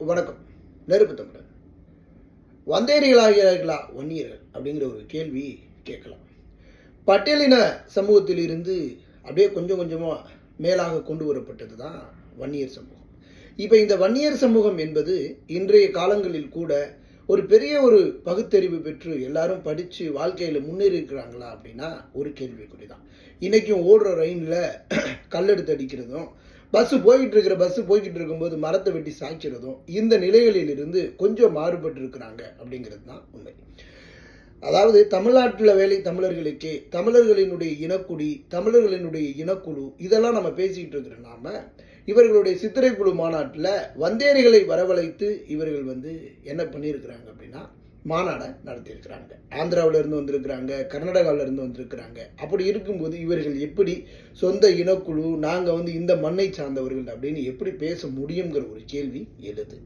வணக்கம். நெருப்பு தமிழர். வந்தேரிகளாகிறார்களா? வன்னியர்கள் அப்படிங்கிற ஒரு கேள்வி கேட்கலாம். பட்டியலின சமூகத்தில் இருந்து அப்படியே கொஞ்சம் கொஞ்சமாக மேலாக கொண்டு வரப்பட்டது தான் வன்னியர் சமூகம். இப்போ இந்த வன்னியர் சமூகம் என்பது இன்றைய காலங்களில் கூட ஒரு பெரிய ஒரு பகுத்தறிவு பெற்று எல்லாரும் படித்து வாழ்க்கையில் முன்னேறி இருக்கிறாங்களா அப்படின்னா ஒரு கேள்விக்குறி தான் இன்றைக்கும் ஓடுற ரயிலில் கல்லெடுத்து அடிக்கிறதும் பஸ்ஸு போய்கிட்டு இருக்கிற பஸ்ஸு போய்கிட்டு இருக்கும்போது மரத்தை வெட்டி சாய்ச்சிறதும் இந்த நிலைகளில் இருந்து கொஞ்சம் மாறுபட்டு இருக்கிறாங்க அப்படிங்கிறது தான் உண்மை. அதாவது தமிழ்நாட்டில் வேலை தமிழர்களுக்கே தமிழர்களினுடைய இனக்குடி தமிழர்களினுடைய இனக்குழு இதெல்லாம் நம்ம பேசிக்கிட்டு இருக்கிற நாம இவர்களுடைய சித்திரை குழு மாநாட்டில் வந்தேரிகளை வரவழைத்து இவர்கள் வந்து என்ன பண்ணியிருக்கிறாங்க அப்படின்னா மாநாடை நடத்தியிருக்கிறாங்க. ஆந்திராவிலேருந்து வந்திருக்கிறாங்க கர்நாடகாவிலேருந்து வந்திருக்கிறாங்க. அப்படி இருக்கும்போது இவர்கள் எப்படி சொந்த இனக்குழு நாங்கள் வந்து இந்த மண்ணை சார்ந்தவர்கள் அப்படின்னு எப்படி பேச முடியுங்கிற ஒரு கேள்வி எழுது.